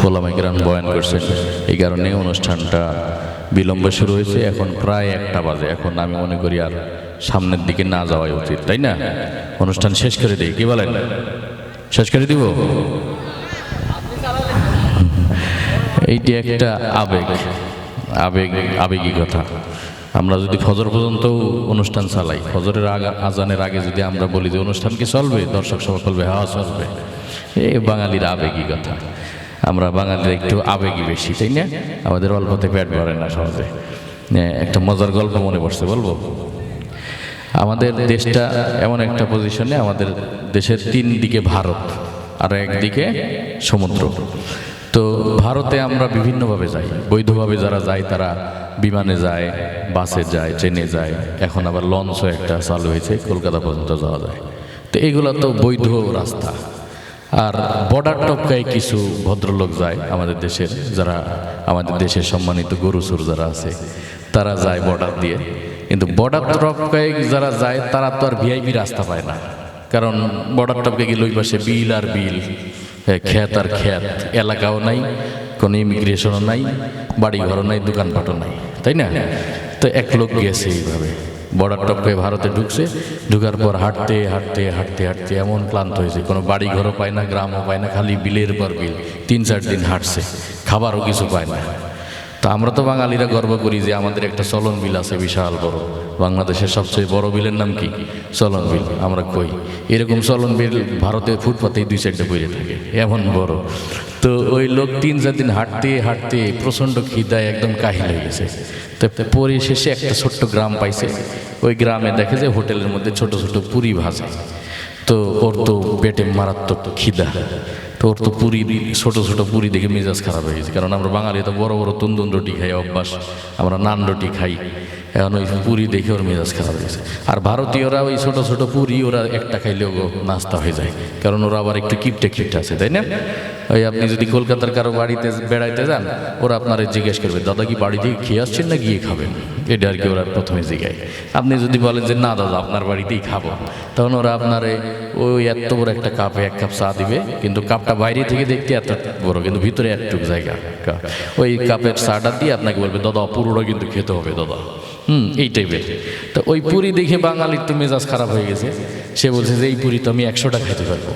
হোলামাইকেরান বয়ান করছেন। এই কারণে অনুষ্ঠানটা বিলম্বে শুরু হয়েছে, এখন প্রায় একটা বাজে। এখন আমি মনে করি আর সামনের দিকে না যাওয়াই উচিত, তাই না? অনুষ্ঠান শেষ করে দিই, কি বলেন? শেষ করে দিব? এইটি একটা আবেগ আবেগ আবেগী কথা আমরা যদি ফজর পর্যন্ত অনুষ্ঠান চালাই, ফজরের আগা, আজানের আগে যদি আমরা বলি যে অনুষ্ঠান কি চলবে, দর্শক সভা চলবে হ্যাঁ চলবে এই বাঙালির আবেগী কথা আমরা বাঙালির একটু আবেগী বেশি, তাই না? আমাদের অল্পতে পেট ভরে না সহজে। একটা মজার গল্প মনে পড়ছে, বলব? আমাদের দেশটা এমন একটা পজিশনে আমাদের দেশের তিন দিকে ভারত আর একদিকে সমুদ্র। তো ভারতে আমরা বিভিন্নভাবে যাই। বৈধভাবে যারা যায়, তারা বিমানে যায়, বাসে যায়, ট্রেনে যায়। এখন আবার লঞ্চও একটা চালু হয়েছে, কলকাতা পর্যন্ত যাওয়া যায়। তো এগুলো তো বৈধ রাস্তা। আর বর্ডার টপকায় কিছু ভদ্রলোক যায় আমাদের দেশের, যারা আমাদের দেশের সম্মানিত গরু গরুসুর যারা আছে, তারা যায় বর্ডার দিয়ে। কিন্তু বর্ডার টপকায় যারা যায়, তারা তো আর ভিআইপি রাস্তা পায় না। কারণ বর্ডার টপকে গেলে ওই পাশে বিল আর বিল ক্ষেত আর ক্ষেত, এলাকাও নাই, কোনো ইমিগ্রেশনও নাই, বাড়িঘরও নাই, দোকানপাটও নাই, তাই না? তো এক লোক গেছে এইভাবে। বর্ডার টপকে ভারতে ঢুকছে। ঢুকার পর হাঁটতে হাঁটতে হাঁটতে হাঁটতে এমন ক্লান্ত হয়েছে। কোনো বাড়ি ঘরও পায় না, গ্রামও পায় না, খালি বিলের পর বিল। তিন, চার দিন হাঁটছে। খাবারও কিছু পায় না। তা আমরা তো বাঙালিরা গর্ব করি যে আমাদের একটা চলন বিল আছে, বিশাল বড়। বাংলাদেশের সবচেয়ে বড় বিলের নাম কি? চলন বিল, আমরা কই। এরকম চলন বিল ভারতে ফুটপাতেই দুই সাইডে বইরে থাকে, এমন বড়। তো ওই লোক তিন চার দিন হাঁটতে হাঁটতে প্রচণ্ড খিদায় একদম কাহিল হয়ে গেছে। তো পরিশেষে একটা ছোট্ট গ্রাম পাইছে। ওই গ্রামে দেখে যে হোটেলের মধ্যে ছোট ছোট পুরি ভাজা। তো ওর তো পেটে মারাত্মক খিদা। তো ওর তো পুরি, ছোটো ছোটো পুরি দেখে মেজাজ খারাপ হয়ে গেছে। কারণ আমরা বাঙালি তো বড় বড় তুন্দুন রুটি খাই, অভ্যাস। আমরা নান রুটি খাই। এখন ওই পুরি দেখে ওর মেজাজ খারাপ হয়েছে আর ভারতীয়রা ওই ছোটো ছোটো পুরি ওরা একটা খাইলেও নাস্তা হয়ে যায়। কারণ ওরা আবার একটু কিপটে কিপটে আছে, তাই না? ওই আপনি যদি কলকাতার কারও বাড়িতে বেড়াইতে যান, ওরা আপনারে জিজ্ঞেস করবে, দাদা কি বাড়ি থেকে খেয়ে আসছেন না গিয়ে খাবেন? এটা আর কি ওরা প্রথমে জিজ্ঞায় আপনি যদি বলেন যে, না দাদা, আপনার বাড়িতেই খাব। তখন ওরা আপনারে ওই এত বড় একটা কাপে এক কাপ চা দিবে, কিন্তু কাপটা বাইরে থেকে দেখতে এত বড়, কিন্তু ভিতরে একটুক জায়গা ওই কাপের চাটা দিয়ে আপনাকে বলবে, দাদা, পুরোটা কিন্তু খেতে হবে, দাদা। হুম, এই টাইপের। তো ওই পুরি দেখে বাঙালির তো মেজাজ খারাপ হয়ে গেছে। সে বলছে যে, এই পুরি তো আমি একশোটা খেতে পারব।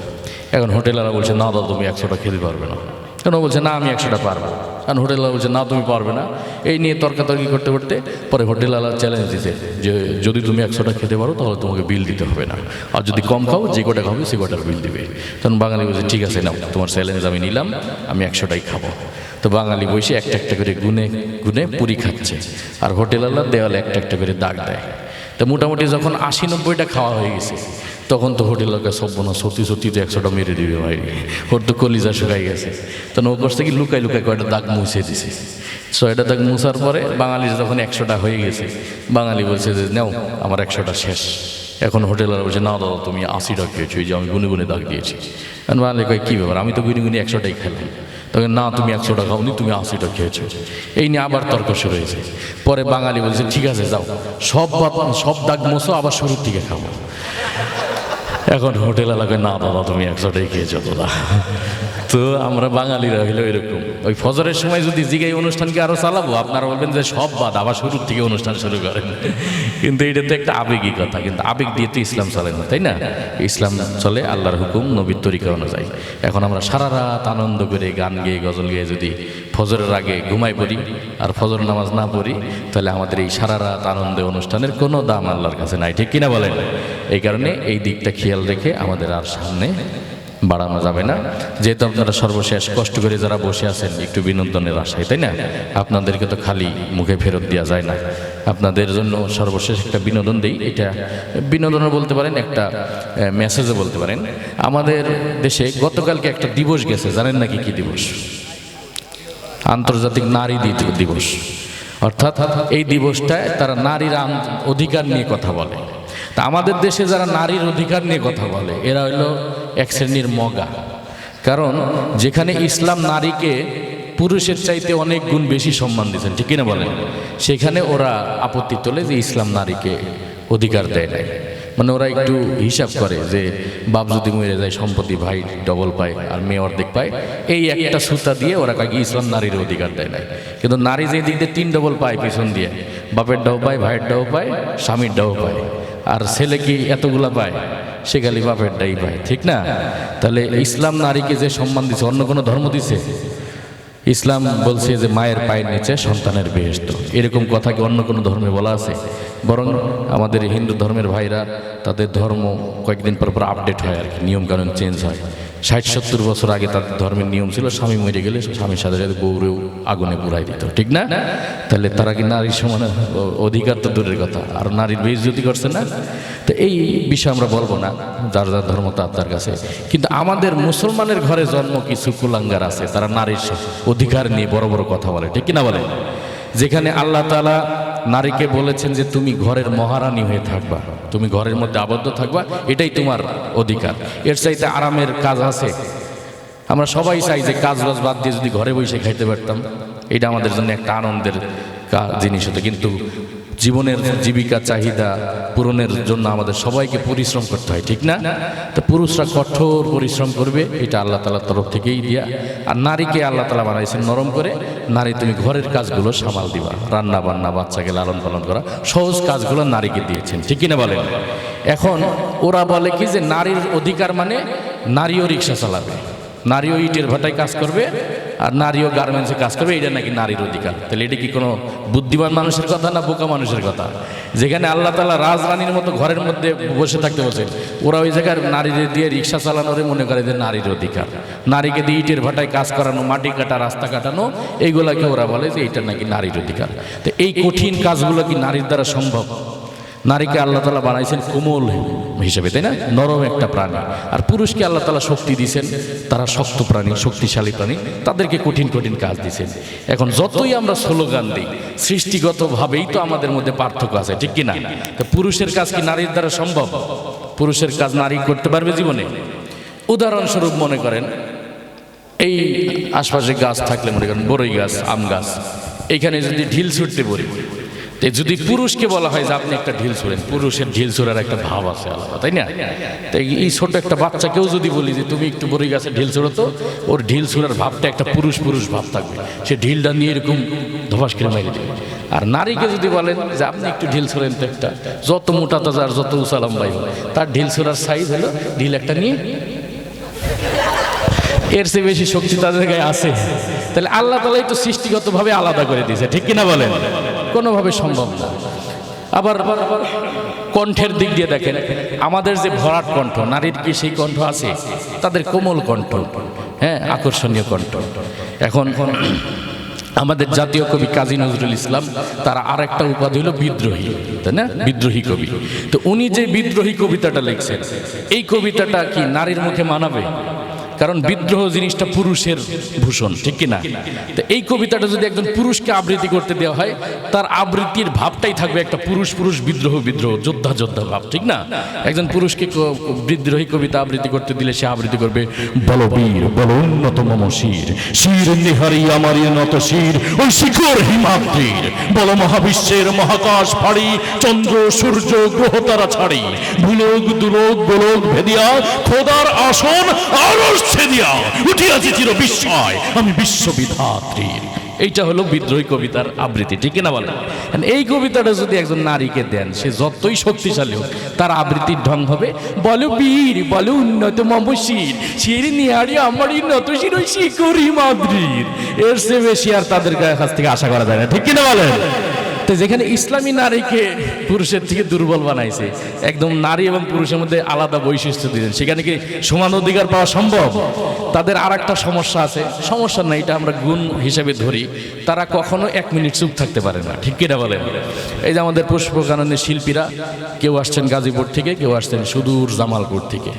এখন হোটেলারা বলছে, না দাদা, তুমি একশোটা খেতে পারবে না। কেন বলছে, না, আমি একশোটা পারব কারণ হোটেলার বলছে, না, তুমি পারবে না। এই নিয়ে তর্কাতর্কি করতে করতে পরে হোটেলার চ্যালেঞ্জ দিতে যে, যদি তুমি একশোটা খেতে পারো, তাহলে তোমাকে বিল দিতে হবে না। আর যদি কম খাও, যে কটা খাবে, সে কটার বিল দিবে। তখন বাঙালি বলছে, ঠিক আছে, নাও, তোমার চ্যালেঞ্জ আমি নিলাম, আমি একশোটাই খাব। তো বাঙালি বসে একটা একটা করে গুনে গুনে পুরি খাচ্ছে। আর হোটেলার দেওয়ালে একটা একটা করে দাগ দেয়। তো মোটামুটি যখন আশি নব্বইটা খাওয়া হয়ে গেছে তখন তো হোটেলকে সব না সত্যি সত্যি তো একশোটা মেরে দিবে ভাই। ওর তো কলিজা শুকাই গেছে। তখন ও করছে কি লুকাই লুকাই কয়টা দাগ মুছে দিছে। ছয়টা দাগ মুছার পরে বাঙালির যখন একশোটা হয়ে গেছে, বাঙালি বলছে যে, নাও, আমার একশোটা শেষ। এখন হোটেলার বলছে, না দাদা, তুমি আশিটা খেয়েছো, এই যে আমি গুনে গুনে দাগ দিয়েছি। এখন বাঙালি কয়, কী ব্যাপার? আমি তো গুনে গুনে একশোটাই খেলাম। তখন, না, তুমি একশোটা খাওনি, তুমি আশিটা খেয়েছো। এই নিয়ে আবার তর্ক শুরু হয়েছে। পরে বাঙালি বলছে, ঠিক আছে, যাও। সব সব দাগ মোছো, আবার শুরুর থেকে খাব। এখন হোটেল এলাকায় না দাদা তুমি একশো একশোটাই খেয়েছো দাদা তো আমরা বাঙালিরা হইল এরকম ওই ফজরের সময় যদি জিগাই অনুষ্ঠানকে আরও চালাবো, আপনারা বলবেন যে সব বাদ, আবার শুরুর থেকে অনুষ্ঠান শুরু করেন। কিন্তু এটা তো একটা আবেগী কথা, কিন্তু আবেগ দিয়ে তো ইসলাম চলে না, তাই না? ইসলাম চলে, আল্লাহর হুকুম, নবীর তরিকা অনুযায়ী। এখন আমরা সারা রাত আনন্দ করে গান গেয়ে, গজল গেয়ে যদি ফজরের আগে ঘুমাই পড়ি আর ফজর নামাজ না পড়ি, তাহলে আমাদের এই সারা রাত আনন্দের অনুষ্ঠানের কোনো দাম আল্লাহর কাছে নাই, ঠিক কিনা বলেন? এই কারণে এই দিকটা খেয়াল রেখে আমাদের আর সামনে বাড়ানো যাবে না। যেহেতু আপনারা সর্বশেষ কষ্ট করে যারা বসে আছেন, একটু বিনোদনের আশায়, তাই না? আপনাদেরকে তো খালি মুখে ফেরত দেওয়া যায় না। আপনাদের জন্য সর্বশেষ একটা বিনোদন দেই। এটা বিনোদনও বলতে পারেন, একটা মেসেজও বলতে পারেন। আমাদের দেশে গতকালকে একটা দিবস গেছে, জানেন নাকি কি দিবস? আন্তর্জাতিক নারী দিবস। অর্থাৎ এই দিবসটায় তারা নারীর অধিকার নিয়ে কথা বলে। তা আমাদের দেশে যারা নারীর অধিকার নিয়ে কথা বলে, এরা হইল এক শ্রেণির মগা। কারণ যেখানে ইসলাম নারীকে পুরুষের চাইতে অনেক গুণ বেশি সম্মান দিয়েছেন, ঠিক কিনা বলেন? সেখানে ওরা আপত্তি তোলে যে ইসলাম নারীকে অধিকার দেয় নাই। মানে ওরা একটু হিসাব করে যে বাপ যদি মরে যায়, সম্পত্তি ভাই ডবল পায় আর মেয়ে অর্ধেক পায়, এই একটা সুতা দিয়ে ওরা কাকি ইসলাম নারীর অধিকার দেয় নাই। কিন্তু নারী যে দিক দিয়ে তিন ডবল পায় পিছন দিয়ে, বাপের ডাও পায়, ভাইয়ের ডাও পায়, স্বামীর ডাও পায়, আর ছেলে কি এতগুলা পায়? সে খালি বাপের ডাই পায়, ঠিক না? তাহলে ইসলাম নারীকে যে সম্মান দিছে, অন্য কোনো ধর্ম দিছে? ইসলাম বলছে যে মায়ের পায়ের নিচে সন্তানের বেহেস্ত এরকম কথা কি অন্য কোনো ধর্মে বলা আছে? বরং আমাদের হিন্দু ধর্মের ভাইরা তাদের ধর্ম কয়েকদিন পর পর আপডেট হয় আর কি, নিয়মকানুন চেঞ্জ হয়। ষাট, সত্তর বছর আগে তাদের ধর্মের নিয়ম ছিল, স্বামী মরে গেলে স্বামীর সাথে সাথে বউরেও আগুনে পুরাই দিত, ঠিক না? তাহলে তারা কি নারীর সমান অধিকার তো দূরের কথা, আর নারীর বেইজ্জতি করছে না? তো এই বিষয়ে আমরা বলব না, যার যার ধর্ম তার কাছে। কিন্তু আমাদের মুসলমানের ঘরে জন্ম কিছু কুলাঙ্গার আছে, তারা নারীর অধিকার নিয়ে বড় বড় কথা বলে, ঠিক কিনা বলে যেখানে আল্লাহ তাআলা নারীকে বলেছেন যে তুমি ঘরের মহারানী হয়ে থাকবা। তুমি ঘরের মধ্যে আবদ্ধ থাকবা, এটাই তোমার অধিকার। এর চাইতে আরামের কাজ আছে। আমরা সবাই চাই যে কাজ বাজ বাদ দিয়ে যদি ঘরে বসে খাইতে পারতাম, এটা আমাদের জন্য একটা আনন্দের জিনিস হতো। কিন্তু জীবনের জীবিকা, চাহিদা পূরণের জন্য আমাদের সবাইকে পরিশ্রম করতে হয়, ঠিক না? তো পুরুষরা কঠোর পরিশ্রম করবে, এটা আল্লাহ তালার তরফ থেকেই দিয়া। আর নারীকে আল্লাহ তালা বানাইছেন নরম করে। নারী, তুমি ঘরের কাজগুলো সামাল দিবা রান্না বান্না বাচ্চাকে লালন পালন করা, সহজ কাজগুলো নারীকে দিয়েছেন, ঠিক কিনা বলেন? এখন ওরা বলে কি যে, নারীর অধিকার মানে নারীও রিক্সা চালাবে, নারীও ইটের ভাটায় কাজ করবে আর নারীও গার্মেন্টসে কাজ করবে এটা নাকি নারীর অধিকার। তাহলে এটা কি কোনো বুদ্ধিমান মানুষের কথা না বোকা মানুষের কথা? যেখানে আল্লাহ তালা রাজরানীর মতো ঘরের মধ্যে বসে থাকতে বসে ওরা ওই জায়গার নারীদের দিয়ে রিক্সা চালানোরে মনে করে যে নারীর অধিকার। নারীকে দিয়ে ইটের ভাটায় কাজ করানো, মাটি কাটা, রাস্তা কাটানো, এইগুলাকে ওরা বলে যে এটা নাকি নারীর অধিকার। তো এই কঠিন কাজগুলো কি নারীর দ্বারা সম্ভব? নারীকে আল্লাহ তালা বানাইছেন কোমল হিসেবে, তাই না? নরম একটা প্রাণী। আর পুরুষকে আল্লাহ তালা শক্তি দিয়েছেন তারা শক্ত প্রাণী, শক্তিশালী প্রাণী, তাদেরকে কঠিন কঠিন কাজ দিয়েছেন এখন যতই আমরা স্লোগান দিই, সৃষ্টিগতভাবেই তো আমাদের মধ্যে পার্থক্য আছে, ঠিক কি না তো পুরুষের কাজ কি নারীর দ্বারা সম্ভব? পুরুষের কাজ নারী করতে পারবে জীবনে? উদাহরণস্বরূপ মনে করেন, এই আশপাশে গাছ থাকলে মনে করেন বড়ই গাছ, আম গাছ। এখানে যদি ঢিল ছুটতে তো যদি পুরুষকে বলা হয় যে আপনি একটা ঢিল ছুড়েন পুরুষের ঢিল ছোড়ার একটা ভাব আছে আলাদা তাই না? তাই এই ছোট একটা বাচ্চাকেও যদি বলি যে তুমি একটু বড়ই গাছে ঢিল ছোড়ো তো ওর ঢিল ছোড়ার ভাবটা একটা পুরুষ পুরুষ ভাব থাকবে। সে ঢিলটা নিয়ে এরকম ধবাস করে মেরে দেবে। আর নারীকে যদি বলেন যে আপনি একটু ঢিল ছোড়েন তো একটা যত মোটা তাজা আর যত উসালাম ভাই তার ঢিল ছোড়ার সাইজ হলো ঢিল একটা নিয়ে। এর চেয়ে বেশি শক্তি তাদের গায়ে আছে। তাহলে আল্লাহ তালাই তো সৃষ্টিগতভাবে আলাদা করে দিয়েছে ঠিক কিনা বলেন? কোনোভাবে সম্ভব না। আবার কণ্ঠের দিক দিয়ে দেখেন, আমাদের যে ভরাট কণ্ঠ, নারীর কি সেই কণ্ঠ আছে? তাদের কোমল কণ্ঠ হ্যাঁ আকর্ষণীয় কণ্ঠ। এখন আমাদের জাতীয় কবি কাজী নজরুল ইসলাম, তার আর একটা উপাধি হলো বিদ্রোহী, তাই না? বিদ্রোহী কবি। তো উনি যে বিদ্রোহী কবিতাটা লিখছেন, এই কবিতাটা কি নারীর মুখে মানাবে? কারণ বিদ্রোহ জিনিসটা পুরুষের ভূষণ, ঠিক কি না তো এই কবিতাটা যদি একজন পুরুষকে আবৃত্তি করতে দেওয়া হয়, তার আবৃত্তির ভাবটাই থাকবে একটা পুরুষ পুরুষ বিদ্রোহ বিদ্রোহ যোদ্ধা যোদ্ধা ভাব, ঠিক না? একজন পুরুষকে বিদ্রোহী কবিতা আবৃত্তি করতে দিলে সে আবৃত্তি করবে, বল বীর, বল উন্নত মম শির শির নিহারি আমারি নত শির, ওই শিখর হিমাদ্রির, বল মহাবিশ্বের মহাকাশ ফাড়ি, চন্দ্র, সূর্য, গ্রহ তারা ছাড়ি, ভুলোক, দুলোক, গোলক, ভেদিয়া, খোদার আসন আরস ছেদিয়া উঠিয়াছি চির বিস্ময়, আমি বিশ্ববিধাত্রীর এইটা হলো বিদ্রোহী কবিতার আবৃত্তি, ঠিক না বলেন? এই কবিতাটা যদি একজন নারীকে দেন, সে যতই শক্তিশালী হোক, তার আবৃত্তির ঢং হবে, বলো বীর, বলো উন্নত মমশির শির নিহারি আমার নত শির শিকরি মাদ্রির। এর চেয়ে বেশি আর তাদের কাছ থেকে আশা করা যায় না, ঠিক কিনা বলেন? তো যেখানে ইসলামী নারীকে পুরুষের থেকে দুর্বল বানাইছে, একদম নারী এবং পুরুষের মধ্যে আলাদা বৈশিষ্ট্য দিয়েছেন সেখানে কি সমান অধিকার পাওয়া সম্ভব? তাদের আর একটা সমস্যা আছে। সমস্যা নাই, এটা আমরা গুণ হিসেবে ধরি। তারা কখনো এক মিনিট চুপ থাকতে পারে না। ঠিক কিনা বলেন? এই যে আমাদের পুষ্পকাননের শিল্পীরা, কেউ আসছেন গাজীপুর থেকে, কেউ আসছেন সুদূর জামালপুর থেকে।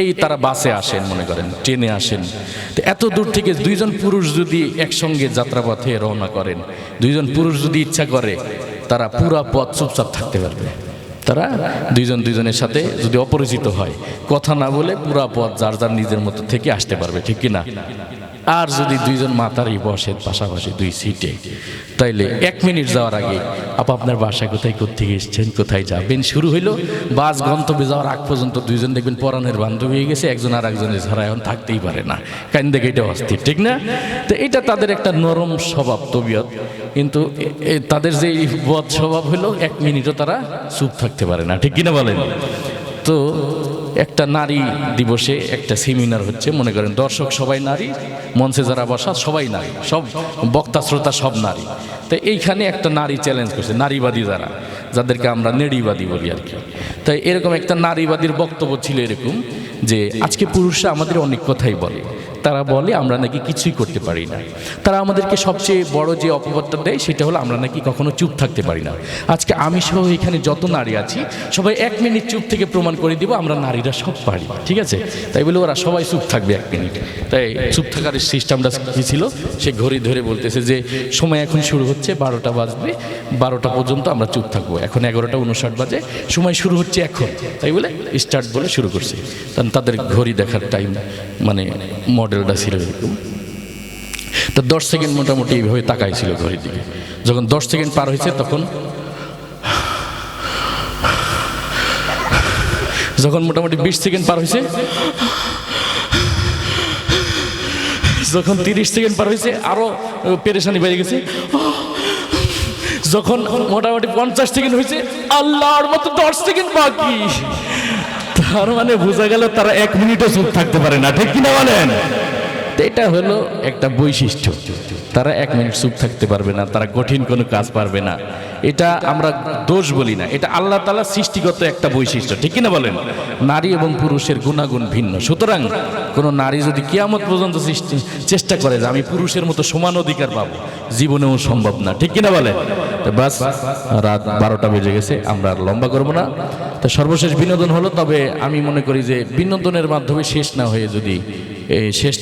এই তারা বাসে আসেন, মনে করেন, ট্রেনে আসেন। তো এত দূর থেকে দুইজন পুরুষ যদি একসঙ্গে যাত্রাপথে রওনা করেন, দুইজন পুরুষ যদি ইচ্ছা করে, তারা পুরা পথ চুপচাপ থাকতে পারবে। তারা দুইজন দুইজনের সাথে যদি অপরিচিত হয়, কথা না বলে পুরা পথ যার যার নিজের মতো থেকে আসতে পারবে, ঠিক কি না আর যদি দুইজন মাতারই বসেন পাশাপাশি দুই সিটে, তাইলে এক মিনিট যাওয়ার আগে আপ আপনার বাসা কোথায় কোথেকে এসছেন, কোথায় যাবেন? শুরু হইল বাস গন্তব্যে যাওয়ার আগ পর্যন্ত দুইজন দেখবেন পরাণের বান্ধবী হয়ে গেছে, একজন আর একজনের ছাড়া এখন থাকতেই পারে না। কান দেখে এটা অস্থির, ঠিক না? তো এটা তাদের একটা নরম স্বভাব, তবিয়ত। কিন্তু তাদের যে বদ স্বভাব হলো এক মিনিটও তারা চুপ থাকতে পারে না, ঠিক কিনা বলেন? তো একটা নারী দিবসে একটা সেমিনার হচ্ছে, মনে করেন, দর্শক সবাই নারী, মঞ্চে যারা বসা সবাই নারী, সব বক্তা, শ্রোতা সব নারী। তো এইখানে একটা নারী চ্যালেঞ্জ করছে, নারীবাদী যারা, যাদেরকে আমরা নেড়িবাদী বলি আর কি। তাই এরকম একটা নারীবাদীর বক্তব্য ছিল এরকম যে, আজকে পুরুষরা আমাদের অনেক কথাই বলে। তারা বলে, আমরা নাকি কিছুই করতে পারি না। তারা আমাদেরকে সবচেয়ে বড় যে অপবাদটা দেয়, সেটা হলো, আমরা নাকি কখনো চুপ থাকতে পারি না। আজকে আমি সহ এখানে যত নারী আছি, সবাই এক মিনিট চুপ থেকে প্রমাণ করে দিব, আমরা নারীরা সব পারি, ঠিক আছে? তাই বলে ওরা সবাই চুপ থাকবে এক মিনিট। তাই চুপ থাকার সিস্টেমটা কী ছিল, সে ঘড়ি ধরে বলতেছে যে, সময় এখন শুরু হচ্ছে, বারোটা বাজবে, বারোটা পর্যন্ত আমরা চুপ থাকব। এখন এগারোটা উনষাট বাজে, সময় শুরু হচ্ছে এখন। তাই বলে, স্টার্ট বলে শুরু করছে। কারণ তাদের ঘড়ি দেখার টাইম মানে মডেলটা ছিল এরকম। তো দশ সেকেন্ড মোটামুটি এইভাবে তাকাই ছিল ঘড়ির দিকে। যখন দশ সেকেন্ড পার হয়েছে তখন যখন মোটামুটি বিশ সেকেন্ড পার হয়েছে, যখন তিরিশ সেকেন্ড পার হয়েছে, আরও পেরেশানি বেড়ে গেছে। যখন মোটামুটি পঞ্চাশ সেকেন্ড হয়েছে, আল্লাহর মতো দশ সেকেন্ড বাকি। তার মানে বোঝা গেল তারা এক মিনিটও চুপ থাকতে পারে না, ঠিক কিনা বলেন? তো এটা হলো একটা বৈশিষ্ট্য। তারা এক মিনিট চুপ থাকতে পারবে না, তারা কঠিন কোনো কাজ পারবে না। এটা আমরা দোষ বলি না। এটা আল্লাহ তালা সৃষ্টিগত একটা বৈশিষ্ট্য, ঠিক কিনা বলেন? নারী এবং পুরুষের গুণাগুণ ভিন্ন। সুতরাং কোনো নারী যদি কিয়ামত পর্যন্ত সৃষ্টি, চেষ্টা করে যে আমি পুরুষের মতো সমান অধিকার পাবো, জীবনেও সম্ভব না, ঠিক কিনা বলে তো বাস, রাত বারোটা বেজে গেছে, আমরা আর লম্বা করব না। তো সর্বশেষ বিনোদন হলো, তবে আমি মনে করি যে বিনোদনের মাধ্যমে শেষ না হয়ে যদি শেষটা